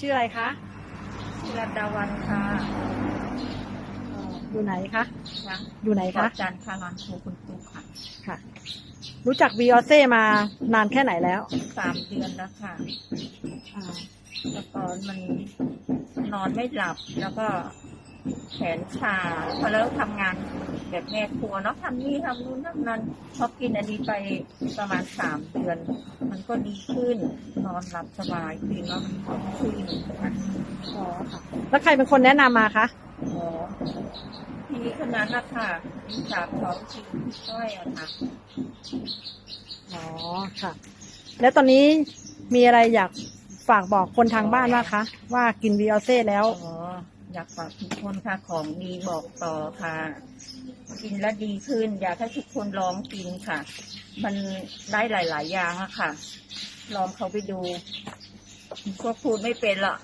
ชื่ออะไรคะรัตดาวันค่ะเอ่ออยู่ไหนคะนะอยู่ไหนขอคะจันทร์ค่ะร้านครูคุณตุ๊กค่ะ ค่ะ รู้จักบีออเซ่มานานแค่ไหนแล้วสามเดือนแล้วค่ะอ่าแล้วตอนมันนอนไม่หลับแล้วก็แขนชาพอเลิกทำงาน แบบแม่ครัวเนาะทำนี่ทำนู่นทำนั้นพอกินอันนี้ไปประมาณสามเดือน มันก็ดีขึ้นนอนหลับสบายขึ้นแล้วมันก็ขึ้นค่ะอ๋อค่ะแล้วใครเป็นคนแนะนำมาคะหมอทีนี้คนนั้นนะค่ะมีสามท้องจริงก้อยอะค่ะ อ๋อค่ะ แล้วตอนนี้มีอะไรอยากฝากบอกคนทางบ้านว่างคะ ว่ากินบีออเซ่แล้ว อ๋อ อยากฝากทุกคนค่ะของดีบอกต่อค่ะ กินแล้วดีขึ้น อยากให้ทุกคนลองกินค่ะ มันได้หลาย ๆ อย่างอะค่ะ ลองเขาไปดูก็พูดไม่เป็นหรอก